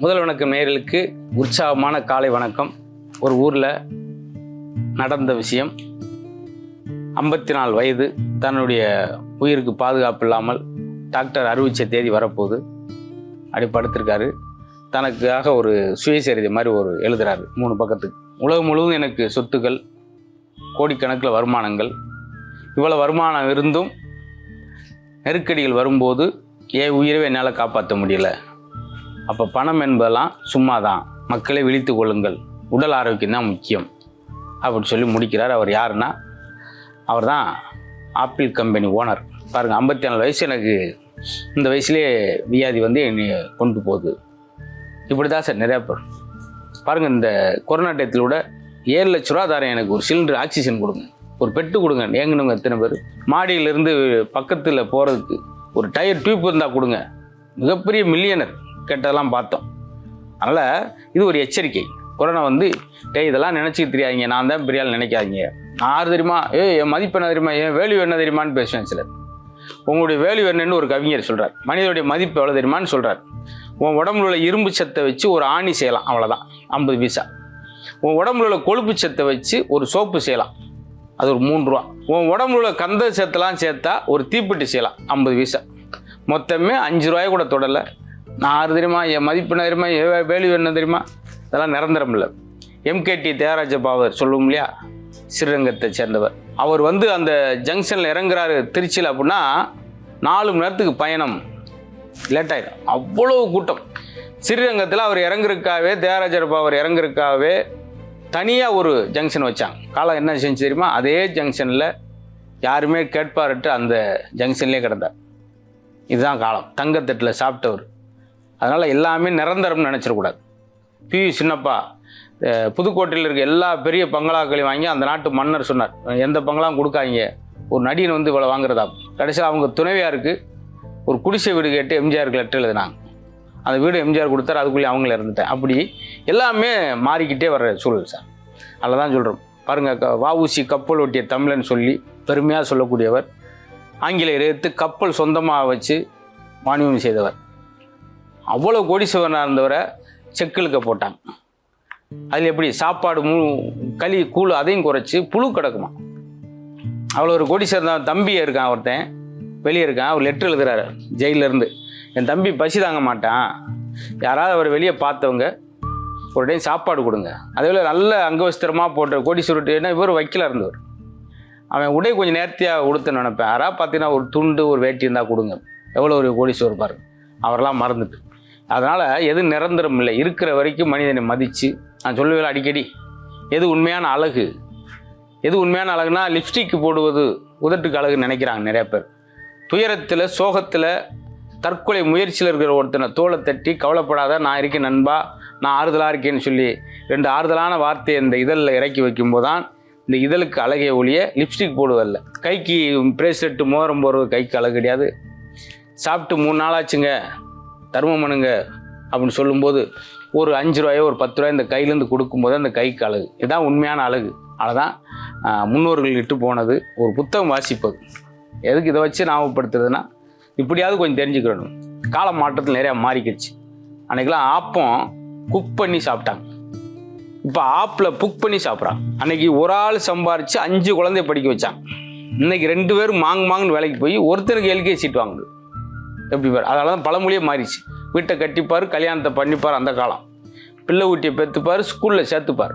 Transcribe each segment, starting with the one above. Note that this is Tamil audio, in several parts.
முதல் வணக்கம் நேர்களுக்கு உற்சாகமான காலை வணக்கம். ஒரு ஊரில் நடந்த விஷயம். ஐம்பத்தி நாலு வயது தன்னுடைய உயிருக்கு பாதுகாப்பு இல்லாமல் டாக்டர் அறிவிச்ச தேதி வரப்போகுது. அப்படி படுத்திருக்காரு. தனக்காக ஒரு சுயசரிதை மாதிரி ஒரு எழுதுறாரு மூணு பக்கத்துக்கு. உலகம் முழுவதும் எனக்கு சொத்துக்கள் கோடிக்கணக்கில் வருமானங்கள். இவ்வளோ வருமானம் இருந்தும் நெருக்கடிகள் வரும்போது என் உயிரவே என்னால் காப்பாற்ற முடியல? அப்போ பணம் என்பதெல்லாம் சும்மா தான் மக்களை விழித்து கொள்ளுங்கள். உடல் ஆரோக்கியம் தான் முக்கியம். அப்படின்னு சொல்லி முடிக்கிறார். அவர் யாருன்னா? அவர் தான் ஆப்பிள் கம்பெனி ஓனர். பாருங்கள் ஐம்பத்தி நாலு வயசு எனக்கு இந்த வயசுலேயே வியாதி வந்து என்னை கொண்டு போகுது. இப்படி தான் சார் நிறையா பேர். பாருங்கள் இந்த கொரோனா டயத்தில் கூட ஏழு லட்ச ரூபா தரேன் எனக்கு. ஒரு சிலிண்டர் ஆக்சிஜன் கொடுங்க. ஒரு பெட்டு கொடுங்க. ஏங்கணுங்க எத்தனை பேர்? மாடியிலேருந்து பக்கத்தில் போகிறதுக்கு ஒரு டயர் டியூப் இருந்தால் கொடுங்க. மிகப்பெரிய மில்லியனர். கெட்டதெல்லாம் பார்த்தோம். அதனால் இது ஒரு எச்சரிக்கை. கொரோனா வந்து டேய் இதெல்லாம் நினச்சிக்க தெரியாதீங்க நான் தான் பெரியால் நினைக்காதீங்க. நான் தெரியுமா? ஏ என் மதிப்பு என்ன தெரியுமா? என் வேல்யூ என்ன தெரியுமான்னு பேசுவேன் சிலர். உங்களுடைய வேல்யூ என்னன்னு ஒரு கவிஞர் சொல்கிறார் மனிதனுடைய மதிப்பு எவ்வளோ தெரியுமான்னு சொல்கிறார் உன் உடம்புல உள்ள இரும்பு சத்தை வச்சு ஒரு ஆணி செய்யலாம். அவ்வளோதான் ஐம்பது பைசா. உன் உடம்புல உள்ள கொழுப்பு சத்தை வச்சு ஒரு சோப்பு செய்யலாம். அது ஒரு மூணு ரூபா. உன் உடம்புல உள்ள கந்த சத்தெல்லாம் சேர்த்தா ஒரு தீப்பெட்டி செய்யலாம். ஐம்பது பைசா. மொத்தமே அஞ்சு ரூபாய் கூட தொடலை. நான் ஆறு தெரியுமா? என் மதிப்பு என்ன தெரியுமா? என் வேல்யூ என்ன தெரியுமா? இதெல்லாம் நிரந்தரம் இல்லை. எம்கேடி தியாகராஜ பாவர் சொல்லுவோம் இல்லையா? ஸ்ரீரங்கத்தை சேர்ந்தவர். அவர் வந்து அந்த ஜங்ஷனில் இறங்குறாரு திருச்சியில் அப்படின்னா நாலு மணி நேரத்துக்கு பயணம். லேட் அவ்வளோ கூட்டம். ஸ்ரீரங்கத்தில் அவர் இறங்குறதுக்காகவே தியாகராஜர் பாவர் இறங்குறதுக்காகவே தனியாக ஒரு ஜங்ஷன் வச்சாங்க. காலம் என்ன செஞ்சு தெரியுமா? அதே ஜங்ஷனில் யாருமே கேட்பார்ட்டு அந்த ஜங்ஷன்லேயே கிடந்தார். இதுதான் காலம். தங்கத்தட்டில் சாப்பிட்டவர். அதனால் எல்லாமே நிரந்தரம்னு நினச்சிடக்கூடாது பி. சின்னப்பா புதுக்கோட்டையில் இருக்க எல்லா பெரிய பங்களாக்களையும் வாங்கி அந்த நாட்டு மன்னர் சொன்னார். எந்த பங்களாவும் கொடுக்காதீங்க. ஒரு நடிகன் வந்து இவ்வளோ வாங்குறதா? கடைசியில் அவங்க துணைவியாருக்கு ஒரு குடிசை வீடு கேட்டு எம்ஜிஆருக்கு லெட்டர் எழுதினாங்க. அந்த வீடு எம்ஜிஆர் கொடுத்தாரு அதுக்குள்ளே அவங்கள இருந்துட்டேன் அப்படி எல்லாமே மாறிக்கிட்டே வர்ற சூழல் சார். அதில் தான் சொல்கிறோம் பாருங்கள் க வஉசி கப்பல் ஒட்டிய தமிழன் சொல்லி பெருமையாக சொல்லக்கூடியவர். ஆங்கிலேயர் எடுத்து கப்பல் சொந்தமாக வச்சு மானியம் செய்தவர். அவ்வளோ கோடீஸ்வரனாக இருந்தவரை செக்கிலுக்க போட்டாங்க அதில் எப்படி சாப்பாடு மூ களி கூழ் அதையும் குறைச்சி புழு கிடக்குமா அவ்வளோ ஒரு கோடீஸ்வரன் தான். இருக்கான் ஒருத்தன். வெளியே இருக்கான். அவர் லெட்ரு எழுதுறாரு. ஜெயில்ல இருந்து. என் தம்பி பசி தாங்க மாட்டான். யாராவது அவர் வெளியே பார்த்தவங்க ஒரு டைம் சாப்பாடு கொடுங்க. அதே போல் நல்ல அங்கவஸ்திரமாக போட்ட கோடீஸ்வரர் ஏன்னா இவர் வைக்கல இருந்தவர். அவன் உடை கொஞ்சம் நேர்த்தியாக உடுத்த நினைப்பேன். யாராவது பார்த்தீங்கன்னா ஒரு துண்டு ஒரு வேட்டி இருந்தால் கொடுங்க. எவ்வளோ ஒரு கோடீஸ்வரர் பாருங்க. அவரெல்லாம் மறந்துட்டு. அதனால் எது நிரந்தரம் இல்லை இருக்கிற வரைக்கும் மனிதனை மதித்து நான் சொல்லுவேன் அடிக்கடி எது உண்மையான அழகு? எது உண்மையான அழகுனா லிப்ஸ்டிக் போடுவது உதட்டுக்கு அழகுன்னு நினைக்கிறாங்க நிறைய பேர். துயரத்தில் சோகத்தில் தற்கொலை முயற்சியில் இருக்கிற ஒருத்தனை தோலை தட்டி கவலைப்படாத நான் இருக்கேன் நண்பா நான் ஆறுதலாக இருக்கேன்னு சொல்லி ரெண்டு ஆறுதலான வார்த்தையை இந்த இதழில் இறக்கி வைக்கும்போது தான் இந்த இதழுக்கு அழகே ஒழிய லிப்ஸ்டிக் போடுவதில்ல. கைக்கு பிரேஸ்லெட்டு மோதிரம் போடுறது கைக்கு அழகு கிடையாது. சாப்பிட்டு மூணு நாளாச்சுங்க தர்மம் பண்ணுங்க அப்படின்னு சொல்லும்போது ஒரு அஞ்சு ரூபாயோ ஒரு பத்து ரூபாய் இந்த கையிலேருந்து கொடுக்கும்போது அந்த கைக்கு அழகு. இதுதான் உண்மையான அழகு. அதுதான் முன்னோர்கள் இட்டு போனது ஒரு புத்தகம் வாசிப்பது. எதுக்கு இதை வச்சு ஞாபகப்படுத்துறதுன்னா இப்படியாவது கொஞ்சம் தெரிஞ்சுக்கிடணும் கால மாற்றத்தில் நிறையா மாறிக்கிடுச்சு. அன்றைக்கெலாம் ஆப்பம் குக் பண்ணி சாப்பிட்டாங்க. இப்போ ஆப்பில் புக் பண்ணி சாப்பிட்றாங்க அன்றைக்கி ஒரு ஆள் சம்பாரித்து அஞ்சு குழந்தைய படிக்க வச்சாங்க இன்றைக்கி ரெண்டு பேரும் மாங்கு மாங்குன்னு வேலைக்கு போய் ஒருத்தருக்கு எல்கே சீட் வாங்குது. எப்படி பாரு? அதனால தான் பழமொழியே மாறிச்சு வீட்டை கட்டிப்பார் கல்யாணத்தை பண்ணிப்பார் அந்த காலம். பிள்ளை ஊட்டியை பெற்றுப்பார் ஸ்கூலில் சேர்த்துப்பார்.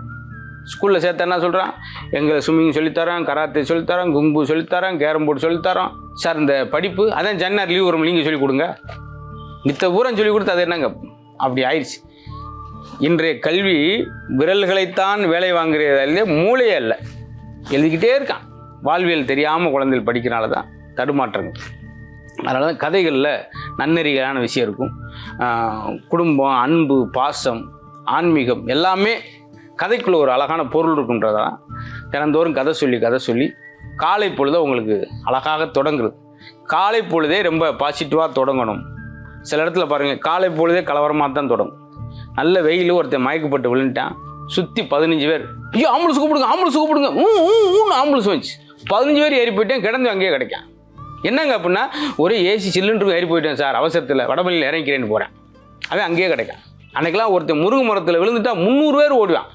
ஸ்கூலில் சேர்த்து என்ன சொல்கிறான் எங்களை ஸ்விம்மிங் சொல்லித்தரோம் கராத்தே சொல்லித்தரோம் குங்கு சொல்லித்தரோம் கேரம் போர்டு சொல்லித்தரோம் சார் இந்த படிப்பு அதான் ஜன்னார் லீவ் வரும் நீங்கள் சொல்லிக் கொடுங்க. மித்த பூரம் சொல்லிக் கொடுத்து அது என்னங்க? அப்படி ஆயிடுச்சு. இன்றைய கல்வி விரல்களைத்தான் வேலை வாங்குறதாலே மூளையே அல்ல. எழுதிக்கிட்டே இருக்கான். வாழ்வியல் தெரியாமல் குழந்தைகள் படிக்கிறனால தான் தடுமாற்றங்கள். அதனால தான் கதைகளில் நன்னெறிகளான விஷயம் இருக்கும். குடும்பம் அன்பு பாசம் ஆன்மீகம் எல்லாமே கதைக்குள்ளே ஒரு அழகான பொருள் இருக்குன்றதான் தினந்தோறும் கதை சொல்லி கதை சொல்லி காலை பொழுத உங்களுக்கு அழகாக தொடங்குறது. காலை பொழுதே ரொம்ப பாசிட்டிவாக தொடங்கணும். சில இடத்துல பாருங்கள் காலை பொழுதே கலவரமாக தான் தொடங்கும். நல்ல வெயில் ஒருத்தன் மயக்கப்பட்டு விழுந்துட்டான். சுற்றி பதினஞ்சு பேர் ஐயோ ஆம்புலன்ஸ் கூப்பிடுங்க ஆம்புலன்ஸ் கூப்பிடுங்க. ஊ ஊ ஊன்னு ஆம்புலன்ஸ் வந்துச்சு. பதினஞ்சு பேர் ஏறி போயிட்டேன் கிடந்து அங்கேயே கிடைக்கும் என்னங்க அப்படின்னா ஒரே ஏசி சிலிண்டருக்கு ஏறி போயிட்டேன் சார் அவசரத்தில். வடபள்ளியில் இறங்கிக்கிறேன்னு போகிறேன் அவன் அங்கேயே கிடைக்கும். அன்றைக்கெல்லாம் ஒருத்தன் முருங்கை மரத்தில் விழுந்துட்டா முந்நூறு பேர் ஓடுவான்.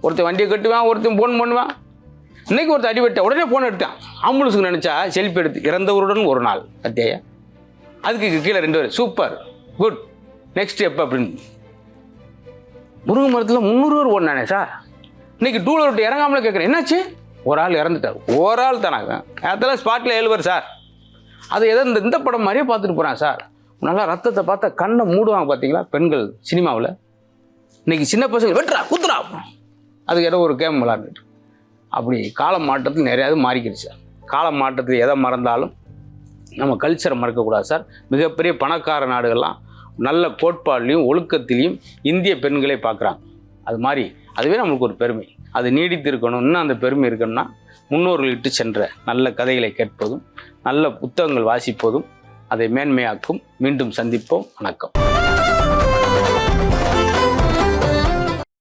ஒருத்தன் வண்டியை கட்டுவான் ஒருத்தன் ஃபோன் பண்ணுவான். இன்னைக்கு ஒருத்தன் அடிபட்ட உடனே ஃபோன் எடுத்தான். ஆம்புலன்ஸுக்கு நினச்சா செல்ஃபி எடுத்து இறந்தவருடன் ஒரு நாள் அத்தியாய. அதுக்கு கீழே ரெண்டு பேர் சூப்பர் குட் நெக்ஸ்ட் எப்போ? அப்படின்னு. முருங்கை மரத்தில் முந்நூறு பேர் ஓடினானே சார். இன்னைக்கு டூ வீலர் விட்டு இறங்காமலே கேட்குறேன் என்னாச்சு? ஒரு ஆள் இறந்துட்டார். ஒரு ஆள் தானாங்க அதெல்லாம் ஸ்பாட்டில் எழுவர் சார். அது எதோ இந்த இந்த படம் மாதிரியே பார்த்துட்டு போகிறான் சார். நல்லா ரத்தத்தை பார்த்தா கண்ணை மூடுவாங்க பார்த்தீங்களா பெண்கள் சினிமாவில். இன்னைக்கு சின்ன பசங்க வெட்டுறா குத்துறா. அதுக்கு ஏதோ ஒரு கேம் விளாண்டுட்டு அப்படி கால மாற்றத்தில் நிறையாவது மாறிக்கிடுச்சு சார். கால மாற்றத்தில் எதை மறந்தாலும் நம்ம கல்ச்சரை மறக்கக்கூடாது சார். மிகப்பெரிய பணக்கார நாடுகள்லாம் நல்ல கோட்பாடுலையும் ஒழுக்கத்திலையும் இந்திய பெண்களை பார்க்குறாங்க. அது மாதிரி அதுவே நம்மளுக்கு ஒரு பெருமை. அது நீடித்து இருக்கணும் இன்னும் அந்த பெருமை இருக்கணும்னா முன்னோர்கள் இட்டு சென்ற நல்ல கதைகளை கேட்பதும் நல்ல புத்தகங்கள் வாசிப்பதும் அதை மேன்மையாக்கும். மீண்டும் சந்திப்போம். வணக்கம்.